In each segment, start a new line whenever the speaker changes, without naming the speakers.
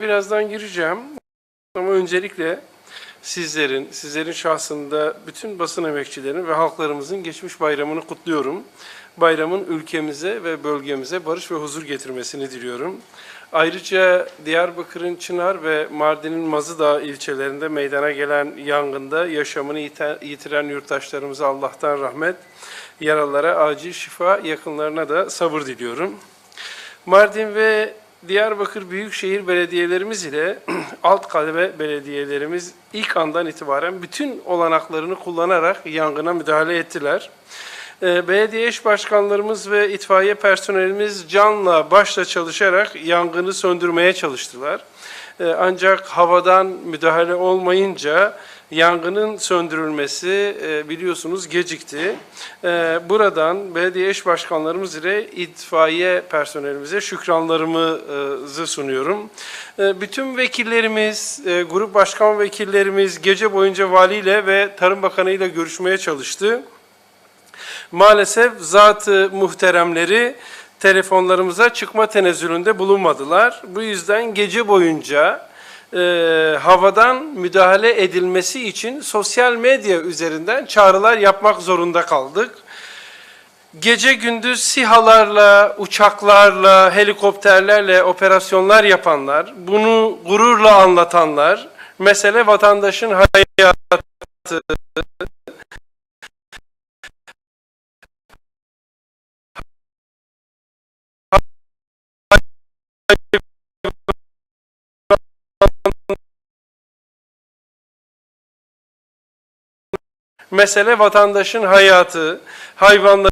birazdan gireceğim. Ama öncelikle sizlerin, sizlerin şahsında bütün basın emekçilerinin ve halklarımızın geçmiş bayramını kutluyorum. Bayramın ülkemize ve bölgemize barış ve huzur getirmesini diliyorum. Ayrıca Diyarbakır'ın Çınar ve Mardin'in Mazıdağ ilçelerinde meydana gelen yangında yaşamını yitiren yurttaşlarımıza Allah'tan rahmet, yaralılara acil şifa, yakınlarına da sabır diliyorum. Mardin ve Diyarbakır Büyükşehir Belediyelerimiz ile alt kademe belediyelerimiz ilk andan itibaren bütün olanaklarını kullanarak yangına müdahale ettiler. Ee, Belediye eş başkanlarımız ve itfaiye personelimiz canla başla çalışarak yangını söndürmeye çalıştılar. Ee, Ancak havadan müdahale olmayınca yangının söndürülmesi e, biliyorsunuz gecikti. Ee, Buradan belediye eş başkanlarımız ile itfaiye personelimize şükranlarımızı sunuyorum. Ee, Bütün vekillerimiz, e, grup başkan vekillerimiz gece boyunca valiyle ve Tarım Bakanı ile görüşmeye çalıştı. Maalesef zat-ı muhteremleri telefonlarımıza çıkma tenezzülünde bulunmadılar. Bu yüzden gece boyunca e, havadan müdahale edilmesi için sosyal medya üzerinden çağrılar yapmak zorunda kaldık. Gece gündüz SİHA'larla, uçaklarla, helikopterlerle operasyonlar yapanlar, bunu gururla anlatanlar, mesele vatandaşın hayatı, mesele vatandaşın hayatı, hayvanların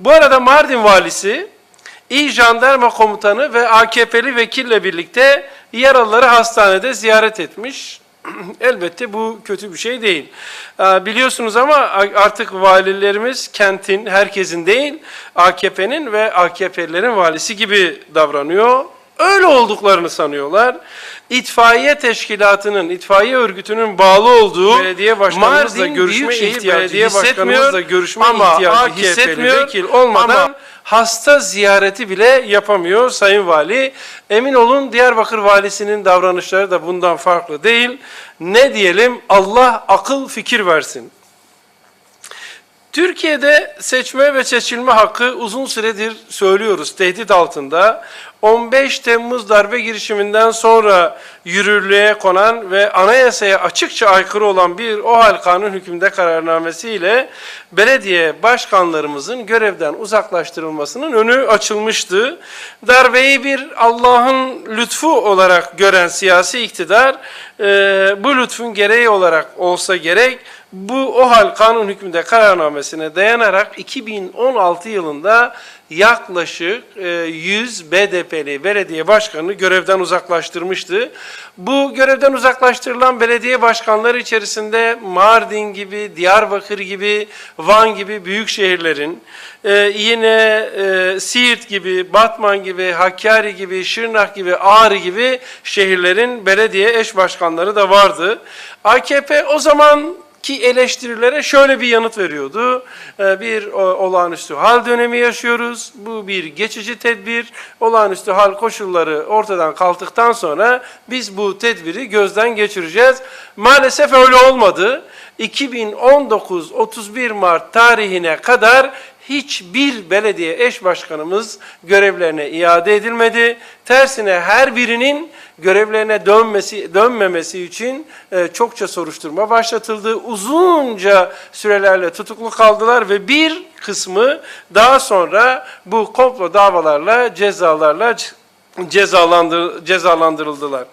Bu arada Mardin valisi, İl Jandarma Komutanı ve AKP'li vekille birlikte yaralıları hastanede ziyaret etmiş. Elbette bu kötü bir şey değil. Ee, Biliyorsunuz ama artık valilerimiz kentin, herkesin değil, AKP'nin ve AKP'lilerin valisi gibi davranıyor. Öyle olduklarını sanıyorlar. İtfaiye teşkilatının, itfaiye örgütünün bağlı olduğu belediye başkanımızla görüşme
Büyükşehir
ihtiyacı
Belediye
hissetmiyor
görüşme
ama
ihtiyacı
AKP'li
hissetmiyor
vekil olmadan
ama
hasta ziyareti bile yapamıyor Sayın Vali. Emin olun Diyarbakır Valisi'nin davranışları da bundan farklı değil. Ne diyelim Allah akıl fikir versin. Türkiye'de seçme ve seçilme hakkı uzun süredir söylüyoruz tehdit altında. 15 Temmuz darbe girişiminden sonra yürürlüğe konan ve anayasaya açıkça aykırı olan bir OHAL kanun hükmünde kararnamesiyle belediye başkanlarımızın görevden uzaklaştırılmasının önü açılmıştı. Darbeyi bir Allah'ın lütfu olarak gören siyasi iktidar e, bu lütfun gereği olarak olsa gerek bu OHAL kanun hükmünde kararnamesine dayanarak 2016 yılında yaklaşık e, 100 BDP'li belediye başkanını görevden uzaklaştırmıştı. Bu görevden uzaklaştırılan belediye başkanları içerisinde Mardin gibi, Diyarbakır gibi, Van gibi büyük şehirlerin, e, yine e, Siirt gibi, Batman gibi, Hakkari gibi, Şırnak gibi, Ağrı gibi şehirlerin belediye eş başkanları da vardı. AKP o zaman ki eleştirilere şöyle bir yanıt veriyordu. Ee, Bir olağanüstü hal dönemi yaşıyoruz. Bu bir geçici tedbir. Olağanüstü hal koşulları ortadan kalktıktan sonra biz bu tedbiri gözden geçireceğiz. Maalesef öyle olmadı. 2019-31 Mart tarihine kadar hiçbir belediye eş başkanımız görevlerine iade edilmedi. Tersine her birinin görevlerine dönmesi dönmemesi için e, çokça soruşturma başlatıldı. Uzunca sürelerle tutuklu kaldılar ve bir kısmı daha sonra bu komplo davalarla cezalarla cezalandır, cezalandırıldılar.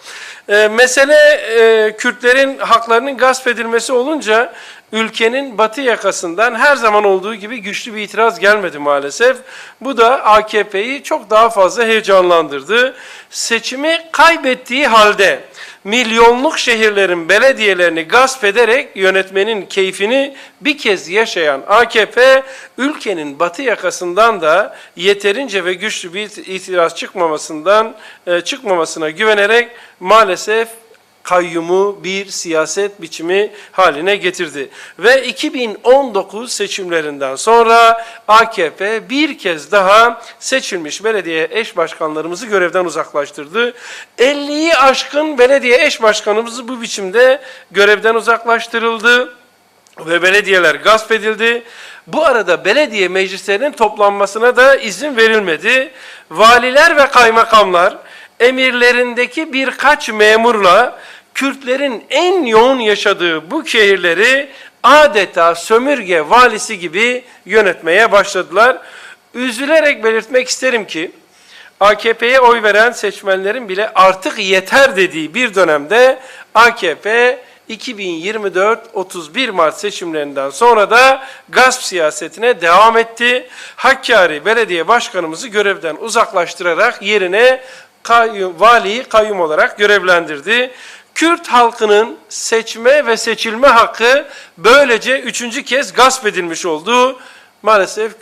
E, mesele e, Kürtlerin haklarının gasp edilmesi olunca ülkenin batı yakasından her zaman olduğu gibi güçlü bir itiraz gelmedi maalesef. Bu da AKP'yi çok daha fazla heyecanlandırdı. Seçimi kaybettiği halde milyonluk şehirlerin belediyelerini gasp ederek yönetmenin keyfini bir kez yaşayan AKP, ülkenin batı yakasından da yeterince ve güçlü bir itiraz çıkmamasından e, çıkmamasına güvenerek maalesef kayyumu bir siyaset biçimi haline getirdi. Ve 2019 seçimlerinden sonra AKP bir kez daha seçilmiş belediye eş başkanlarımızı görevden uzaklaştırdı. 50'yi aşkın belediye eş başkanımızı bu biçimde görevden uzaklaştırıldı ve belediyeler gasp edildi. Bu arada belediye meclislerinin toplanmasına da izin verilmedi. Valiler ve kaymakamlar emirlerindeki birkaç memurla Kürtlerin en yoğun yaşadığı bu şehirleri adeta sömürge valisi gibi yönetmeye başladılar. Üzülerek belirtmek isterim ki AKP'ye oy veren seçmenlerin bile artık yeter dediği bir dönemde AKP 2024-31 Mart seçimlerinden sonra da gasp siyasetine devam etti. Hakkari Belediye Başkanımızı görevden uzaklaştırarak yerine kayyum, valiyi kayyum olarak görevlendirdi. Kürt halkının seçme ve seçilme hakkı böylece üçüncü kez gasp edilmiş oldu. Maalesef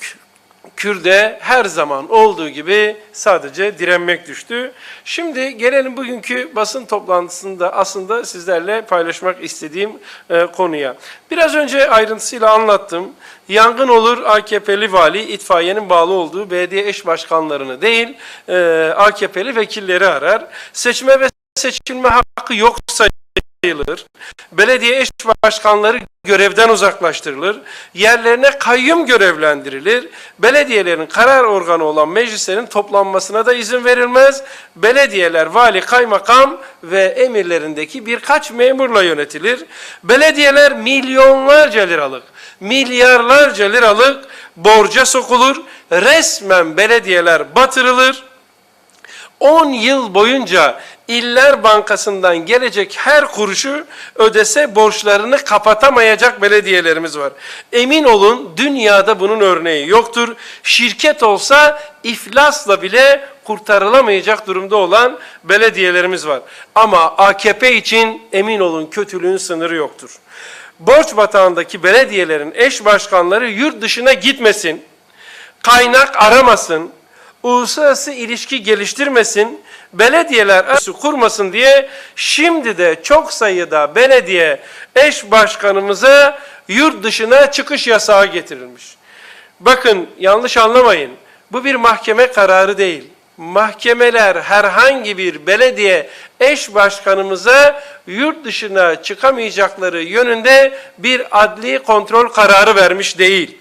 Kürde her zaman olduğu gibi sadece direnmek düştü. Şimdi gelelim bugünkü basın toplantısında aslında sizlerle paylaşmak istediğim e, konuya. Biraz önce ayrıntısıyla anlattım. Yangın olur AKP'li vali itfaiyenin bağlı olduğu belediye eş başkanlarını değil e, AKP'li vekilleri arar. Seçme ve seçilme hakkı yok sayılır. Belediye eş başkanları görevden uzaklaştırılır. Yerlerine kayyum görevlendirilir. Belediyelerin karar organı olan meclislerin toplanmasına da izin verilmez. Belediyeler vali, kaymakam ve emirlerindeki birkaç memurla yönetilir. Belediyeler milyonlarca liralık, milyarlarca liralık borca sokulur. Resmen belediyeler batırılır. 10 yıl boyunca İller Bankası'ndan gelecek her kuruşu ödese borçlarını kapatamayacak belediyelerimiz var. Emin olun dünyada bunun örneği yoktur. Şirket olsa iflasla bile kurtarılamayacak durumda olan belediyelerimiz var. Ama AKP için emin olun kötülüğün sınırı yoktur. Borç batağındaki belediyelerin eş başkanları yurt dışına gitmesin, kaynak aramasın, uluslararası ilişki geliştirmesin, belediyeler arası kurmasın diye şimdi de çok sayıda belediye eş başkanımıza yurt dışına çıkış yasağı getirilmiş. Bakın yanlış anlamayın. Bu bir mahkeme kararı değil. Mahkemeler herhangi bir belediye eş başkanımıza yurt dışına çıkamayacakları yönünde bir adli kontrol kararı vermiş değil.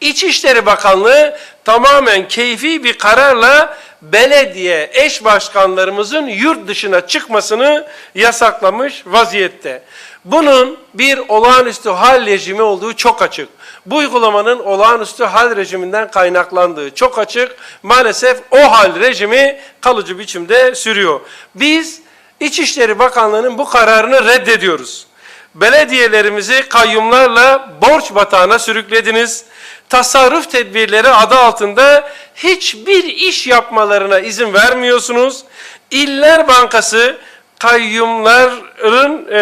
İçişleri Bakanlığı tamamen keyfi bir kararla belediye eş başkanlarımızın yurt dışına çıkmasını yasaklamış vaziyette. Bunun bir olağanüstü hal rejimi olduğu çok açık. Bu uygulamanın olağanüstü hal rejiminden kaynaklandığı çok açık. Maalesef o hal rejimi kalıcı biçimde sürüyor. Biz İçişleri Bakanlığı'nın bu kararını reddediyoruz. Belediyelerimizi kayyumlarla borç batağına sürüklediniz tasarruf tedbirleri adı altında hiçbir iş yapmalarına izin vermiyorsunuz. İller Bankası kayyumların e,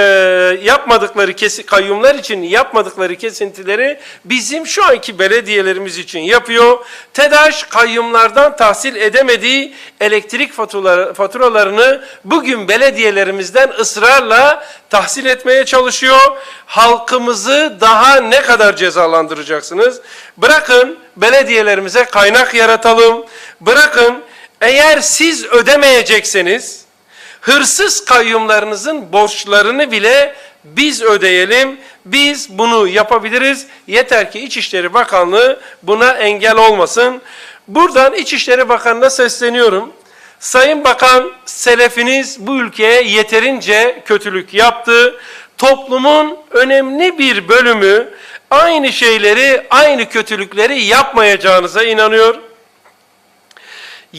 yapmadıkları kesi, kayyumlar için yapmadıkları kesintileri bizim şu anki belediyelerimiz için yapıyor. TEDAŞ kayyumlardan tahsil edemediği elektrik faturaları, faturalarını bugün belediyelerimizden ısrarla tahsil etmeye çalışıyor. Halkımızı daha ne kadar cezalandıracaksınız? Bırakın belediyelerimize kaynak yaratalım. Bırakın eğer siz ödemeyecekseniz hırsız kayyumlarınızın borçlarını bile biz ödeyelim. Biz bunu yapabiliriz. Yeter ki İçişleri Bakanlığı buna engel olmasın. Buradan İçişleri Bakanı'na sesleniyorum. Sayın Bakan, selefiniz bu ülkeye yeterince kötülük yaptı. Toplumun önemli bir bölümü aynı şeyleri, aynı kötülükleri yapmayacağınıza inanıyor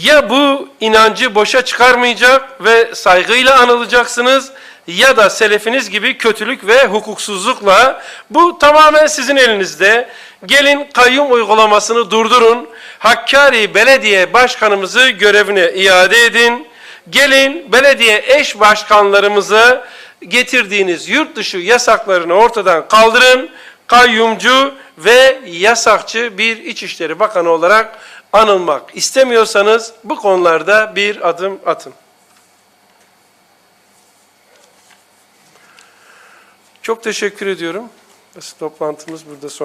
ya bu inancı boşa çıkarmayacak ve saygıyla anılacaksınız ya da selefiniz gibi kötülük ve hukuksuzlukla bu tamamen sizin elinizde. Gelin kayyum uygulamasını durdurun. Hakkari Belediye Başkanımızı görevine iade edin. Gelin belediye eş başkanlarımızı getirdiğiniz yurt dışı yasaklarını ortadan kaldırın. Kayyumcu ve yasakçı bir İçişleri Bakanı olarak anılmak istemiyorsanız bu konularda bir adım atın. Çok teşekkür ediyorum. Toplantımız burada sona